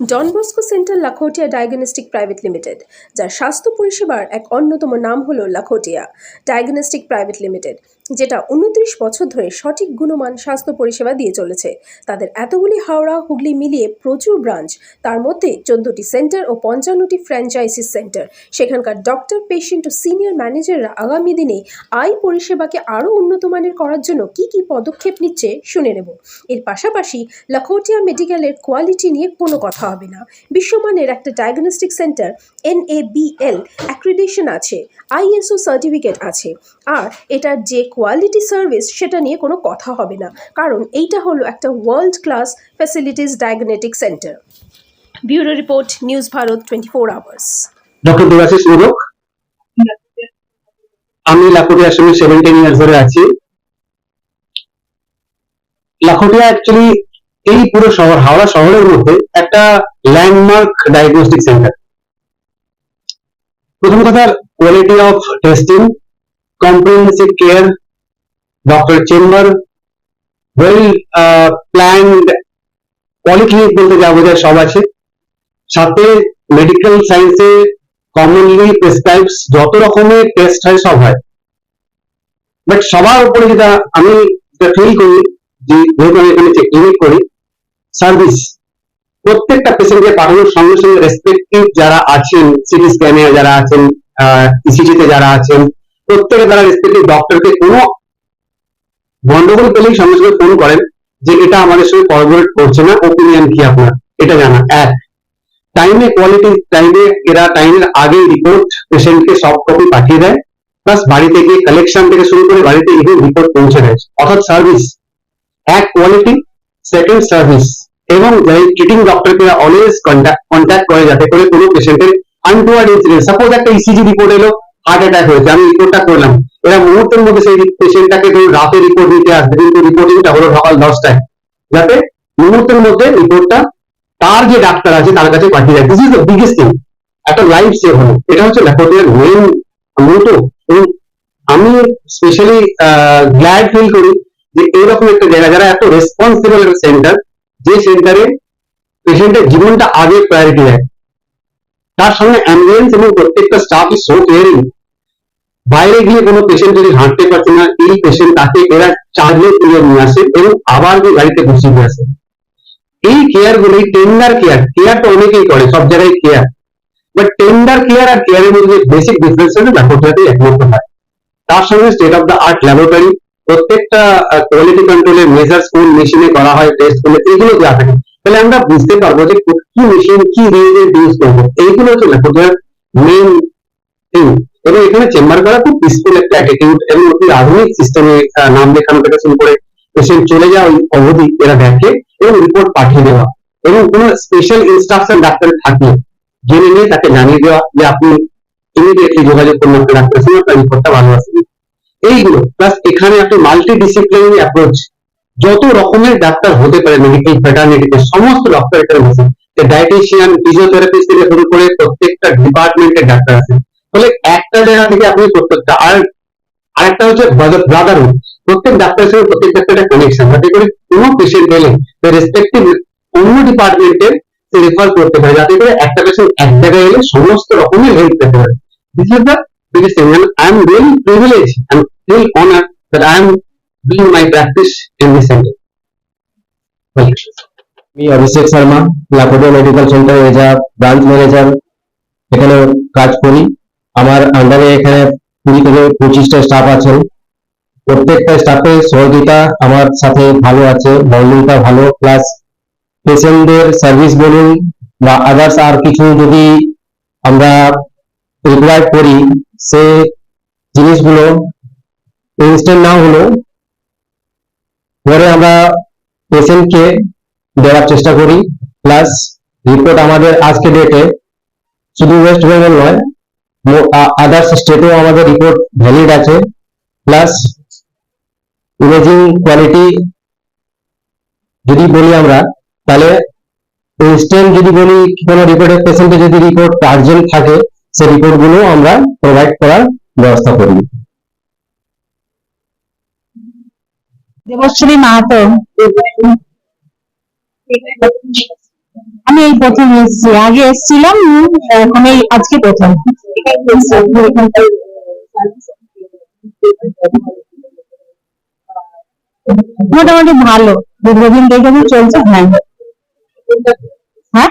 Don Bosco centre Lakhotia diagnostic private limited যার স্বাস্থ্য পরিষেবার এক অন্যতম নাম হল লাখোটিয়া ডায়াগনস্টিক প্রাইভেট লিমিটেড যেটা উনত্রিশ বছর ধরে সঠিক গুণমান স্বাস্থ্য পরিষেবা দিয়ে চলেছে। তাদের এতগুলি হাওড়া, হুগলি মিলিয়ে প্রচুর ব্রাঞ্চ তার মধ্যে চোদ্দটি সেন্টার ও পঞ্চান্নটি ফ্র্যাঞ্চাইজিস সেন্টার সেখানকার ডক্টর পেশেন্ট ও সিনিয়র ম্যানেজাররা আগামী দিনে আই পরিষেবাকে আরও উন্নত মানের করার জন্য কি কি পদক্ষেপ নিচ্ছে শুনে নেব। এর পাশাপাশি লাখোটিয়া মেডিকেলের কোয়ালিটি নিয়ে কোনো কথা হবে না। বিশ্বমানের একটা ডায়াগনস্টিক সেন্টার এনএবিএল অ্যাক্রিডেশন আছে আইএসও সার্টিফিকেট আছে। আর এটার যে কোয়ালিটি সার্ভিস সেটা নিয়ে কোনো কথা হবে না। কারণ এইটা হলো একটা world class facilities diagnostic centre bureau report, news Bharat twenty four hours আমি লাখোটিয়ার সঙ্গে সেভেন্টিন ইয়ার্স ধরে আছি। লাখোটিয়া অ্যাকচুয়ালি এই পুরো শহর, হাওড়া শহরের মধ্যে একটা ল্যান্ডমার্ক ডায়াগনস্টিক সেন্টার প্রথম কথা quality of testing comprehensive care doctor chamber well planned polyclinic বলতে যা বোঝায় সব আছে। সাথে মেডিকেল সায়েন্সে কমনলি প্রেসক্রাইবস যত রকমের টেস্ট হয়, সব হয়। বাট সবার উপরে যেটা আমি ফিল করি যে যেহেতু আমি এখানে ক্লিনিক করি সার্ভিস প্রত্যেকটা পেশেন্টকে পাঠানোর সঙ্গে সঙ্গে রেসপেক্টিভ যারা আছেন সিটি স্ক্যানে যারা আছেন ইসিজিতে যারা আছেন, প্রত্যেকে তারা রেসপেক্টিভ ডক্টরকে কোনো গন্ডগোল পেলেই সঙ্গে সঙ্গে ফোন করেন যে এটা আমাদের সঙ্গে কর্পোরেট করছে না ওপিনিয়ন কি আপনার? এটা জানা। এক টাইমে কোয়ালিটি টাইমে এরা টাইমের আগে রিপোর্ট পেশেন্টকে সব কপি পাঠিয়ে দেয় প্লাস বাড়িতে গিয়ে কালেকশন থেকে শুরু করে বাড়িতে ইভেন রিপোর্ট পৌঁছে দেয়। অর্থাৎ সার্ভিস এক কোয়ালিটি সেকেন্ড সার্ভিস এবং যাই ট্রিটিং ডক্টরকে অলওয়েজ কন্ট্যাক্ট করে যাতে করে কোনো পেশেন্টের আনটুয়ার্ড ইনসিডেন্ট সাপোজ একটা ইসিজি রিপোর্ট এলো হার্ট অ্যাটাক হয়েছে, আমি রিপোর্টটা করলাম। এরা মুহূর্তের মধ্যে সেই পেশেন্টটাকে ধরুন রাতে রিপোর্ট দিতে আসবে, কিন্তু রিপোর্টিংটা হলো সকাল দশটায়। যাতে মুহূর্তের মধ্যে রিপোর্টটা তার যে ডাক্তার আছে, তার কাছে পাঠিয়ে দেয়। This is the biggest thing একটা লাইফ সেভ হলো এটা হচ্ছে ল্যাপটপের মেইন মোটো এবং আমি স্পেশালি গ্ল্যাড ফিল করি যে এইরকম একটা জায়গা যারা এত রেসপন্সিবল একটা সেন্টার যে সেন্টারে পেশেন্টের জীবনটা আগে প্রায়োরিটি দেয় তার সঙ্গে অ্যাম্বুলেন্স এবং প্রত্যেকটা স্টাফ ইজ সো কেয়ারিং বাইরে গিয়ে কোনো পেশেন্ট যদি হাঁটতে পারছে না, এই পেশেন্ট তাকে এরা চার্জে তুলে নিয়ে আসে এবং আবার গিয়ে গাড়িতে বসিয়ে দিয়ে আসে। এই কেয়ার গুলি টেন্ডার কেয়ার কেয়ার তো অনেকেই করে, সব জায়গায় কেয়ার বাট টেন্ডার কেয়ার আর কেয়ারের মধ্যে বেসিক ডিফারেন্স হচ্ছে ব্যাপারটাতেই একমাত্র হয়। তার সঙ্গে state of the art laboratory প্রত্যেকটা কোয়ালিটি কন্ট্রোলের মেজার্স কোন মেশিনে করা হয় টেস্টগুলো এগুলো দেওয়া থাকে। তাহলে আমরা বুঝতে পারব যে কি মেশিন কি রেঞ্জের ইউজ করব এইগুলো হচ্ছে ল্যাবরেটরির মেইন থিং এবং এখানে চেম্বার করা খুব পিসফুল একটা অ্যাটিটিউড এবং অতি আধুনিক সিস্টেমে নাম লেখানো থেকে শুরু করে পেশেন্ট চলে যাওয়া ওই অবধি এরা দেখে এবং রিপোর্ট পাঠিয়ে দেওয়া। এবং কোনো স্পেশাল ইনস্ট্রাকশন ডাক্তার থাকলে, জেনে নিয়ে তাকে জানিয়ে দেওয়া যে আপনি ইমিডিয়েটলি যোগাযোগ করুন ডাক্তারের সঙ্গে আপনার রিপোর্টটা ভালো আসবে। এইগুলো প্লাস এখানে একটা মাল্টি ডিসিপ্লিনারি অ্যাপ্রোচ যত রকমের ডাক্তার হতে পারে মেডিকেল ফ্যাটার্নিটিতে সমস্ত ডক্টর এখানে বসে ডায়েটিশিয়ান ফিজিওথেরাপিস্ট থেকে শুরু করে প্রত্যেকটা ডিপার্টমেন্টের ডাক্তার আছে। ফলে একটা জায়গা থেকে আপনি প্রত্যেকটা, আর আরেকটা হচ্ছে ব্রাদারহুড প্রত্যেক ডাক্তারের সঙ্গে প্রত্যেক ডাক্তারের কানেকশন যাতে করে কোনো পেশেন্ট এলে রেসপেক্টিভ অন্য ডিপার্টমেন্টের রেফার করতে পারে। যাতে করে একটা পেশেন্ট এক জায়গায় এলে সমস্ত রকমের হেল্প পেতে পারে। This is the biggest thing and I am really privileged and feel honored that I am doing my practice in this center. You. আমি Abhishek Sharma Lakhotia medical centre as a branch manager এখানে কাজ করি আমার আন্ডারে এখানে কুড়ি থেকে পঁচিশটা স্টাফ আছেন প্রত্যেকটা স্টাফের সহযোগিতা আমার সাথে ভালো আছে বন্ডিংটা ভালো প্লাস পেশেন্টদের সার্ভিস বলুন বা আদার্স আর কিছু যদি আমরা রিকোয়ার করি সে জিনিসগুলো ইনস্ট্যান্ট না হলেও পরে আমরা পেশেন্টকে দেওয়ার চেষ্টা করি। প্লাস রিপোর্ট আমাদের আজকে ডেটে শুধু ওয়েস্ট বেঙ্গল নয় আদার্স স্টেটেও আমাদের রিপোর্ট ভ্যালিড আছে। প্লাস ইমেজিং কোয়ালিটি যদি বলি আমরা, তাহলে ইনস্ট্যান্ট যদি বলি কোনো রিপোর্টের পেশেন্টের যদি রিপোর্ট আর্জেন্ট থাকে সেই রিপোর্টগুলো আমরা প্রোভাইড করার ব্যবস্থা করি। দেবশ্রী মাহাতো আমি এই প্রথম এসেছি। আগে এসেছিলাম উম, এখন এই আজকে প্রথম। মোটামুটি ভালো। দীর্ঘদিন দেখে চলছে হ্যাঁ। হ্যাঁ?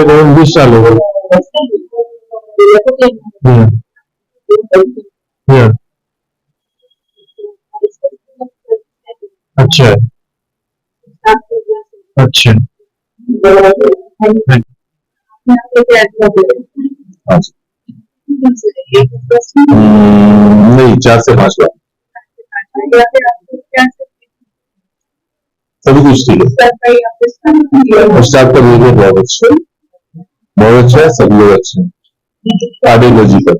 तो बीस साल हो गए। हम्म। हम्म। अच्छा। अच्छा।, अच्छा। हम्म, नहीं चार से पाँच बार सभी कुछ ठीक है। स्टाफ का बिहेवियर बहुत अच्छा बहुत अच्छा है, सब लोग अच्छे कार्डियोलॉजी का